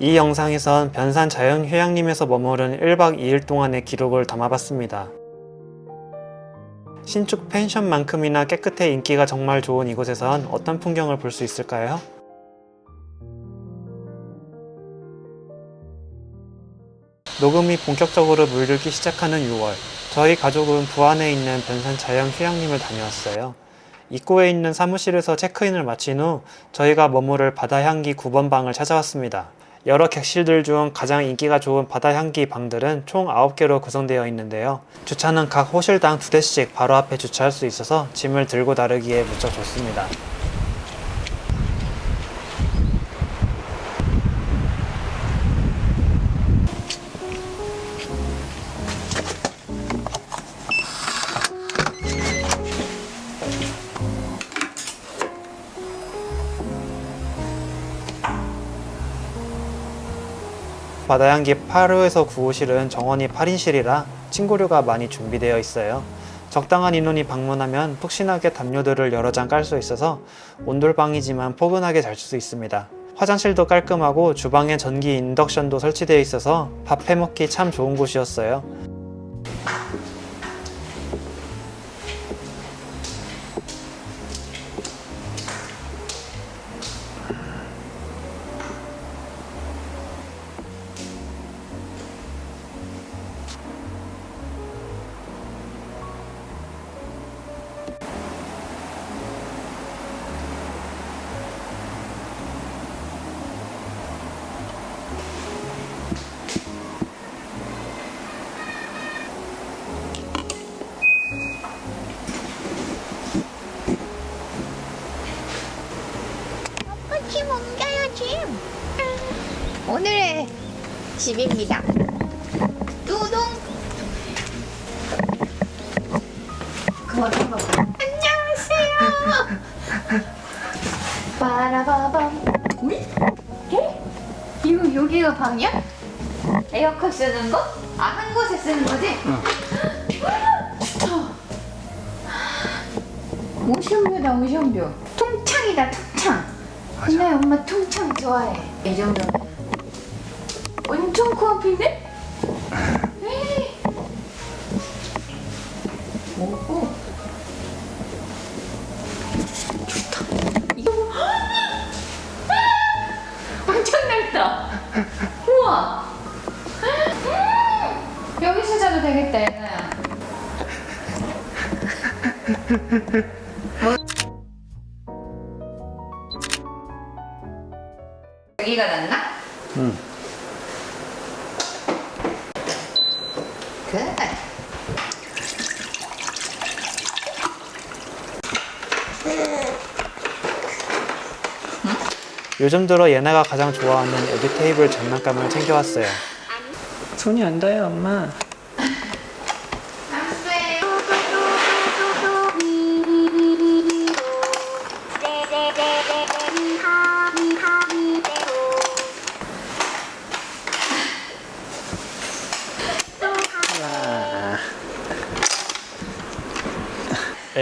이 영상에선 변산 자연휴양림에서 머무른 1박 2일 동안의 기록을 담아봤습니다. 신축 펜션만큼이나 깨끗해 인기가 정말 좋은 이곳에선 어떤 풍경을 볼 수 있을까요? 녹음이 본격적으로 물들기 시작하는 6월. 저희 가족은 부안에 있는 변산 자연휴양림을 다녀왔어요. 입구에 있는 사무실에서 체크인을 마친 후 저희가 머무를 바다 향기 9번 방을 찾아왔습니다. 여러 객실들 중 가장 인기가 좋은 바다 향기 방들은 총 9개로 구성되어 있는데요. 주차는 각 호실당 두 대씩 바로 앞에 주차할 수 있어서 짐을 들고 다루기에 무척 좋습니다. 바다향기 8호에서 9호실은 정원이 8인실이라 침구류가 많이 준비되어 있어요. 적당한 인원이 방문하면 푹신하게 담요들을 여러 장 깔 수 있어서 온돌방이지만 포근하게 잘 수 있습니다. 화장실도 깔끔하고 주방에 전기 인덕션도 설치되어 있어서 밥 해먹기 참 좋은 곳이었어요. 집입니다. 뚜둥 그만 한번 안녕하세요. 빠라바밤. 우리? 에? 이거 여기가 방이야? 에어컨 쓰는 거? 아 한 곳에 쓰는 거지? 좋다 오션뷰다 오션뷰 통창이다 통창. 근데 엄마 통창 좋아해. 이 정도면 오고 좋다. 이거 엄청 넓다. 우와. 음, 되겠다 얘나야 그래. 요즘 들어 예나가 가장 좋아하는 에듀 테이블 장난감을 챙겨왔어요. 손이 안 닿아요, 엄마.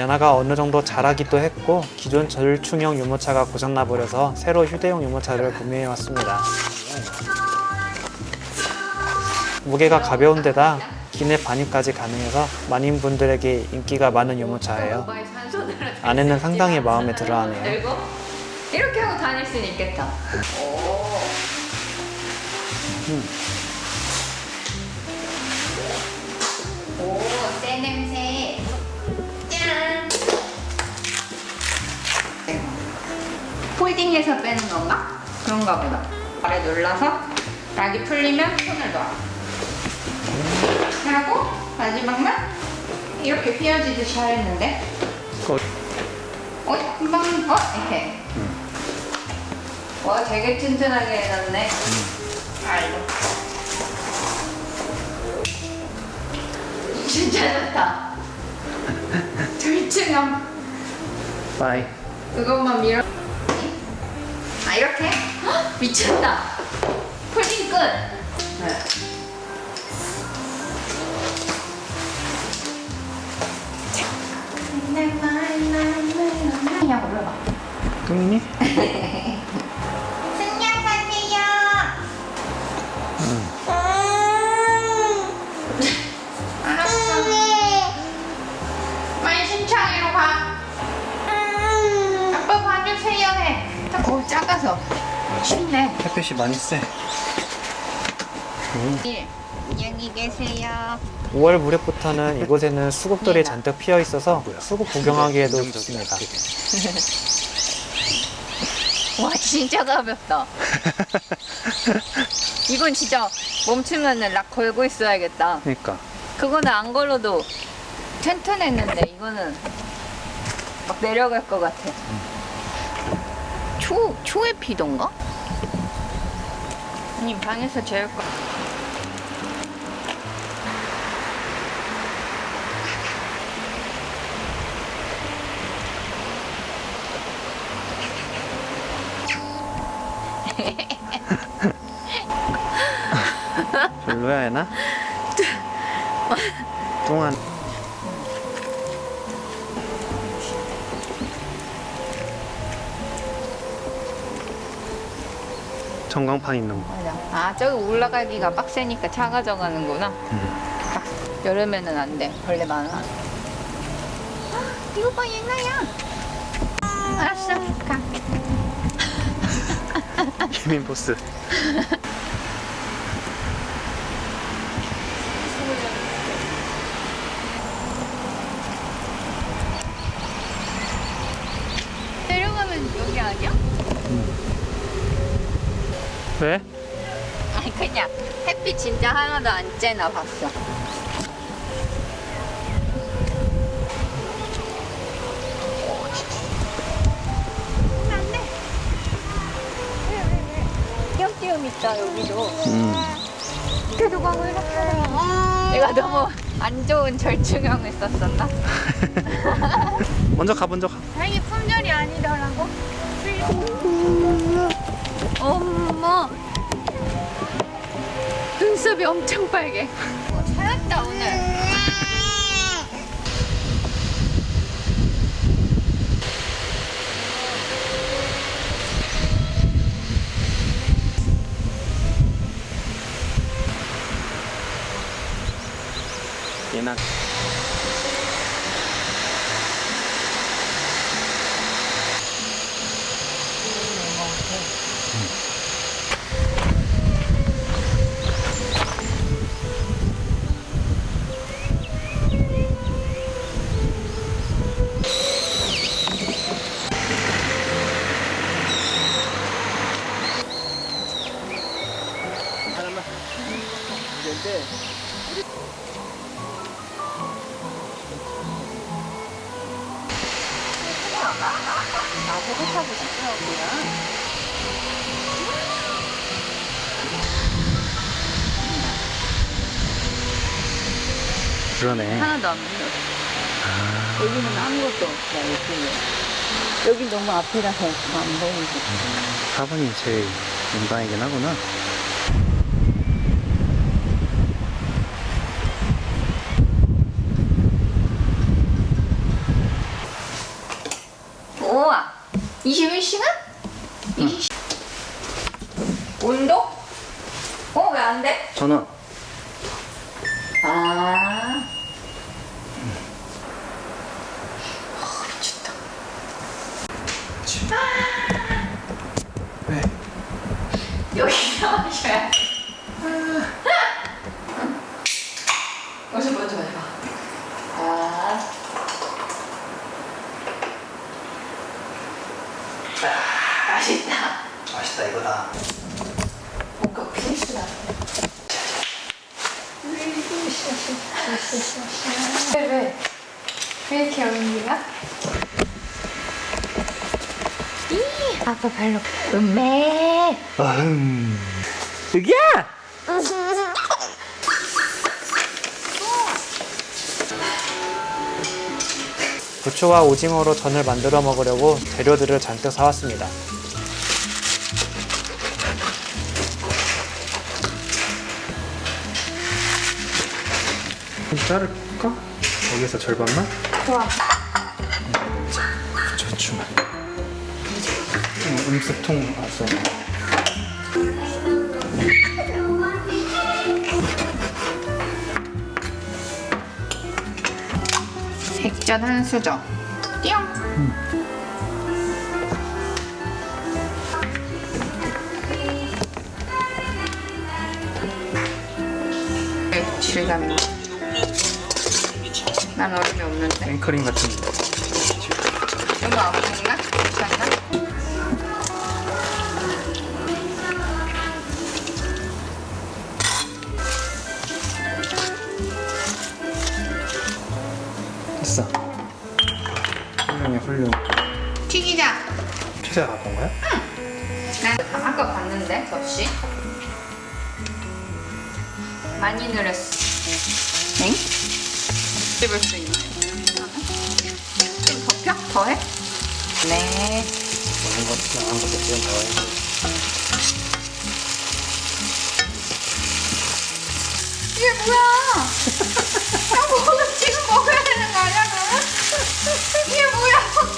예나가 어느 정도 자라기도 했고 기존 절충형 유모차가 고장나 버려서 새로 휴대용 유모차를 구매해 왔습니다. 무게가 가벼운 데다 기내 반입까지 가능해서 많은 분들에게 인기가 많은 유모차예요. 아내는 상당히 마음에 들어하네요. 이렇게 하고 다닐 수는 있겠다. 오. 폴딩해서 빼는 건가? 그런가 보다. 아래 눌러서 락이 풀리면 손을 놔. 하고 마지막만 이렇게 휘어지듯이 하였는데. 어, 금방, 어, 이렇게. 와, 되게 튼튼하게 해놨네. 아이고. 진짜 좋다. 절충형. 바이. 그것만 밀어. 아, 이렇게? 헉, 미쳤다. 폴딩 끝. 네. 그냥 올라가. 뚱이 햇볕이 많이 세. 1. 안녕히 계세요. 5월 무렵부터는 이곳에는 수국들이 잔뜩 피어 있어서 수국 구경하기에도 좋습니다. 와 진짜 가볍다. 이건 진짜 멈추면은 락 걸고 있어야겠다. 그러니까 그거는 안 걸어도 튼튼했는데 이거는 막 내려갈 것 같아. 초 초에 피던가? 아니 방에서 제일 거. 별로야 해나? 뚱한 전광판 있는 거. 맞아. 아 저기 올라가기가 빡세니까 차가 져가는구나. 빡- 여름에는 안 돼. 벌레 많아. 이거 봐 얘나야. 알았어. 가. 예민 보스. 내려가면 여기 아니야? 왜? 아니 그냥 햇빛 진짜 하나도 안 쬐나 봤어. 띄엄띄엄 있다 여기도. 음. 그래도 가고 이렇게. 내가 너무 안 좋은 절충형을 썼었나? 먼저 가 먼저 가. 다행히 품절이 아니더라고. 엄마. 눈썹이 엄청 빨개. 그러네. 하나도 안 보여. 여기는 아무것도 없다, 여기는. 여기 너무 앞이라서 안 보이지. 4번이 제일 민방이긴 하구나. 우와! 21시간? 20... 온도? 어, 왜 안 돼? 전원. 아. 미쳤다. 왜? 여기 돼. 어서 먼저 해봐. 아. 아, 맛있다. 맛있다 이거다. 뭔가 필수다. 왜, 왜? 왜 이렇게 어린이가? 이 아빠 발로 음메 아흠. 여기야! 부추와 오징어로 전을 만들어 먹으려고 재료들을 잔뜩 사왔습니다. 자를까? 여기서 절반만? 좋아 음식통 왔어. 액젓 한 수저. 띠용. 음. 네, 질감이. 난 얼음이 없는데. 앵커링 같은 거. 이거 아무튼가? 괜찮나? 훌륭. 튀기자. 최세가 갖고 온 거야? 난 아까 봤는데 접시. 많이 늘었어. 엥? 씹을 수 있네. 좀 덮여? 더해? 네. 먹는 것 나간 것도 지금 더해. 이게 뭐야? 야, 뭐는 지금 먹어야 되는 거 아니야?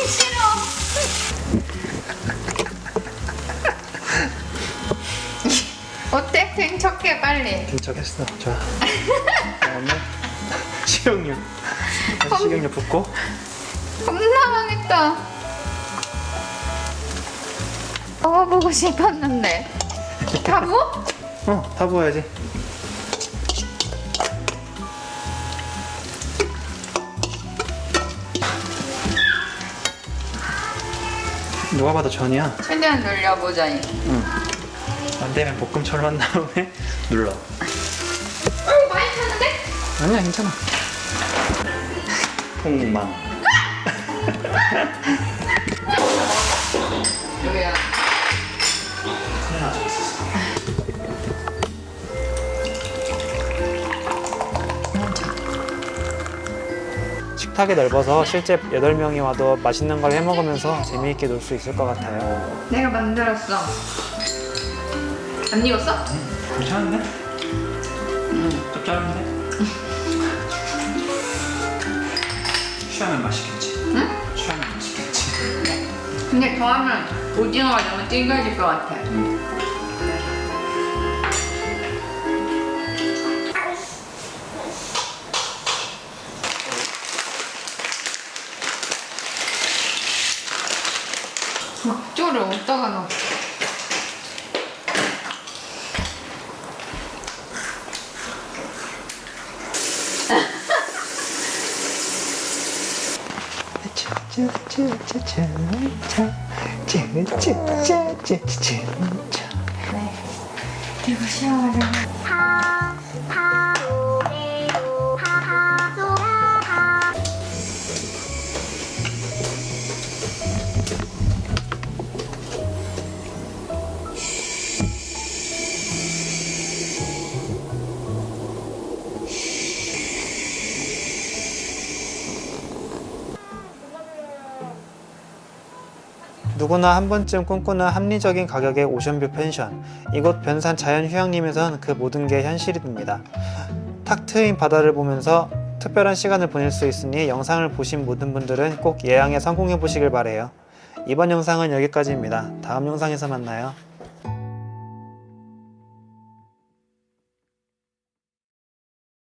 먹기 싫어. 어때? 생척해, 빨리. 김척했어. 좋아. 다음에 식용유. 다시 식용유 붓고 겁나 망했다. 먹어보고 싶었는데. 다 부어? 어, 다 부어야지. 누가 봐도 전이야. 최대한 늘려보자니. 응. 안 되면 볶음처럼 한 다음에 눌러. 어, 많이 탔는데? 아니야, 괜찮아. 폭망. 여기야. 식탁이 넓어서 실제 8명이 와도 맛있는 걸 해 먹으면서 재미있게 놀 수 있을 것 같아요. 내가 만들었어. 안 익었어? 괜찮은데? 응, 짭짤한데? 취하면 맛있겠지. 응? 취하면 맛있겠지. 근데 더하면 오징어가 너무 질겨질 것 같아. 막 네. 그리고 샤워를. 누구나 한 번쯤 꿈꾸는 합리적인 가격의 오션뷰 펜션. 이곳 변산 자연휴양림에선 그 모든 게 현실이 됩니다. 탁 트인 바다를 보면서 특별한 시간을 보낼 수 있으니 영상을 보신 모든 분들은 꼭 예양에 성공해 보시길 바래요. 이번 영상은 여기까지입니다. 다음 영상에서 만나요.